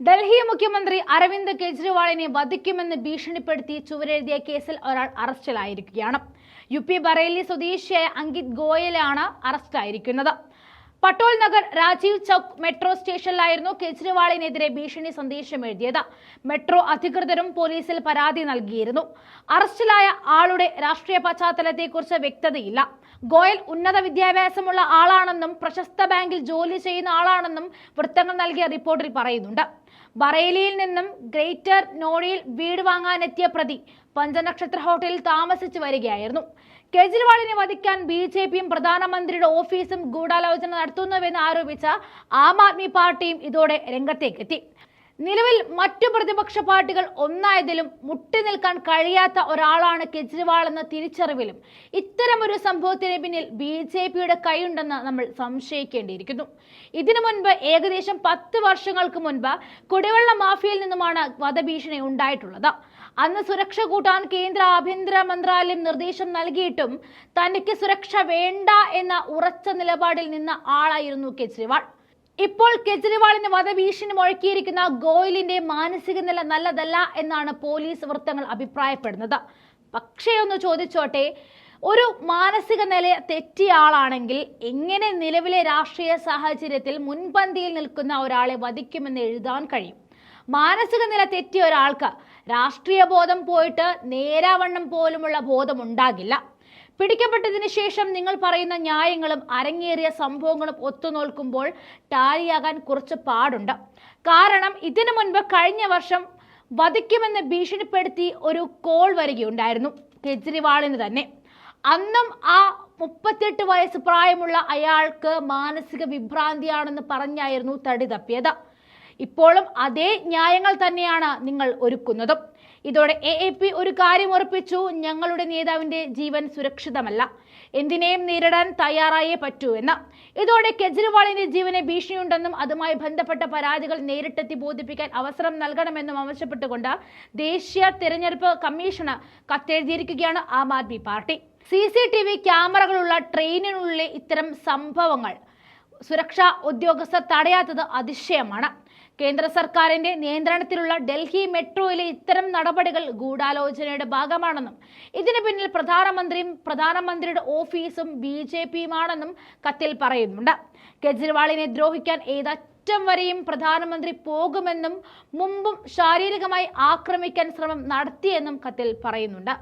ഡൽഹി മുഖ്യമന്ത്രി അരവിന്ദ് കെജ്രിവാളിനെ വധിക്കുമെന്ന് ഭീഷണിപ്പെടുത്തി ചുവരെഴുതിയ കേസിൽ ഒരാൾ അറസ്റ്റിലായിരിക്കുകയാണ്. യു പി ബറേലി സ്വദേശിയായ അങ്കിത് ഗോയലാണ് അറസ്റ്റിലായിരിക്കുന്നത് പട്ടോൾ നഗർ രാജീവ് ചൌക്ക് മെട്രോ സ്റ്റേഷനിലായിരുന്നു കെജ്രിവാളിനെതിരെ ഭീഷണി സന്ദേശം എഴുതിയത് മെട്രോ അധികൃതരും പോലീസിൽ പരാതി നൽകിയിരുന്നു. അറസ്റ്റിലായ ആളുടെ രാഷ്ട്രീയ പശ്ചാത്തലത്തെക്കുറിച്ച് വ്യക്തതയില്ല. ഗോയൽ ഉന്നത വിദ്യാഭ്യാസമുള്ള ആളാണെന്നും പ്രശസ്ത ബാങ്കിൽ ജോലി ചെയ്യുന്ന ആളാണെന്നും വൃത്തങ്ങൾ നൽകിയ റിപ്പോർട്ടിൽ പറയുന്നുണ്ട്. ബറേലിയിൽ നിന്നും ഗ്രേറ്റർ നോഡിയിൽ വീട് വാങ്ങാനെത്തിയ പ്രതി പഞ്ചനക്ഷത്ര ഹോട്ടലിൽ താമസിച്ചു വരികയായിരുന്നു. കേജ്രിവാളിനെ വധിക്കാൻ ബി ജെ പിയും പ്രധാനമന്ത്രിയുടെ ഓഫീസും ഗൂഢാലോചന നടത്തുന്നുവെന്ന് ആരോപിച്ച ആം ആദ്മി പാർട്ടിയും ഇതോടെ രംഗത്തേക്കെത്തി. നിലവിൽ മറ്റു പ്രതിപക്ഷ പാർട്ടികൾ ഒന്നായതിലും മുട്ടി നിൽക്കാൻ കഴിയാത്ത ഒരാളാണ് കെജ്രിവാൾ എന്ന തിരിച്ചറിവിലും ഇത്തരമൊരു സംഭവത്തിന് പിന്നിൽ ബി ജെ പിയുടെ കൈയുണ്ടെന്ന് നമ്മൾ സംശയിക്കേണ്ടിയിരിക്കുന്നു. ഇതിനു മുൻപ് ഏകദേശം പത്ത് വർഷങ്ങൾക്ക് മുൻപ് കുടിവെള്ള മാഫിയയിൽ നിന്നുമാണ് വധഭീഷണി ഉണ്ടായിട്ടുള്ളത്. അന്ന് സുരക്ഷ കൂട്ടാൻ കേന്ദ്ര ആഭ്യന്തര മന്ത്രാലയം നിർദ്ദേശം നൽകിയിട്ടും തനിക്ക് സുരക്ഷ വേണ്ട എന്ന ഉറച്ച നിലപാടിൽ നിന്ന ആളായിരുന്നു കെജ്രിവാൾ. ഇപ്പോൾ കെജ്രിവാളിന് വധഭീഷണി മുഴക്കിയിരിക്കുന്ന ഗോയലിന്റെ മാനസിക നില നല്ലതല്ല എന്നാണ് പോലീസ് വൃത്തങ്ങൾ അഭിപ്രായപ്പെടുന്നത്. പക്ഷേ ഒന്ന് ചോദിച്ചോട്ടെ ഒരു മാനസിക നില തെറ്റിയ ആളാണെങ്കിൽ എങ്ങനെ നിലവിലെ രാഷ്ട്രീയ സാഹചര്യത്തിൽ മുൻപന്തിയിൽ നിൽക്കുന്ന ഒരാളെ വധിക്കുമെന്ന് എഴുതാൻ കഴിയും? മാനസിക നില തെറ്റിയ ഒരാൾക്ക് രാഷ്ട്രീയ ബോധം പോയിട്ട് നേരാവണ്ണം പോലുമുള്ള ബോധം ഉണ്ടാകില്ല പിടിക്കപ്പെട്ടതിന് ശേഷം നിങ്ങൾ പറയുന്ന ന്യായങ്ങളും അരങ്ങേറിയ സംഭവങ്ങളും ഒത്തുനോൽക്കുമ്പോൾ ടാലിയാകാൻ കുറച്ച് പാടുണ്ട്. കാരണം ഇതിനു മുൻപ് കഴിഞ്ഞ വർഷം വധിക്കുമെന്ന് ഭീഷണിപ്പെടുത്തി ഒരു കോൾ വരികയുണ്ടായിരുന്നു കെജ്രിവാളിന് തന്നെ. അന്നും ആ മുപ്പത്തെട്ട് വയസ്സ് പ്രായമുള്ള അയാൾക്ക് മാനസിക വിഭ്രാന്തിയാണെന്ന് പറഞ്ഞായിരുന്നു തടി തപ്പിയത്. ഇപ്പോഴും അതേ ന്യായങ്ങൾ തന്നെയാണ് നിങ്ങൾ ഒരുക്കുന്നതും. ഇതോടെ എ എ പി ഒരു കാര്യം ഉറപ്പിച്ചു ഞങ്ങളുടെ നേതാവിന്റെ ജീവൻ സുരക്ഷിതമല്ല. എന്തിനേയും നേരിടാൻ തയ്യാറായേ പറ്റൂ എന്ന്. ഇതോടെ കെജ്രിവാളിന്റെ ജീവന് ഭീഷണിയുണ്ടെന്നും അതുമായി ബന്ധപ്പെട്ട പരാതികൾ നേരിട്ടെത്തി ബോധിപ്പിക്കാൻ അവസരം നൽകണമെന്നും ആവശ്യപ്പെട്ടുകൊണ്ട് ദേശീയ തെരഞ്ഞെടുപ്പ് കമ്മീഷന് കത്തെഴുതിയിരിക്കുകയാണ് Aam Aadmi party. C C T V ക്യാമറകളുള്ള ട്രെയിനിനുള്ളിലെ ഇത്തരം സംഭവങ്ങൾ സുരക്ഷാ ഉദ്യോഗസ്ഥർ തടയാത്തത് അതിശയമാണ്. കേന്ദ്ര സർക്കാരിന്റെ നിയന്ത്രണത്തിലുള്ള ഡൽഹി മെട്രോയിലെ ഇത്തരം നടപടികൾ ഗൂഢാലോചനയുടെ ഭാഗമാണെന്നും ഇതിന് പിന്നിൽ പ്രധാനമന്ത്രിയും പ്രധാനമന്ത്രിയുടെ ഓഫീസും ബി ജെ പിയുമാണെന്നും കത്തിൽ പറയുന്നുണ്ട്. കെജ്രിവാളിനെ ദ്രോഹിക്കാൻ ഏതറ്റം വരെയും പ്രധാനമന്ത്രി പോകുമെന്നും മുമ്പും ശാരീരികമായി ആക്രമിക്കാൻ ശ്രമം നടത്തിയെന്നും കത്തിൽ പറയുന്നുണ്ട്.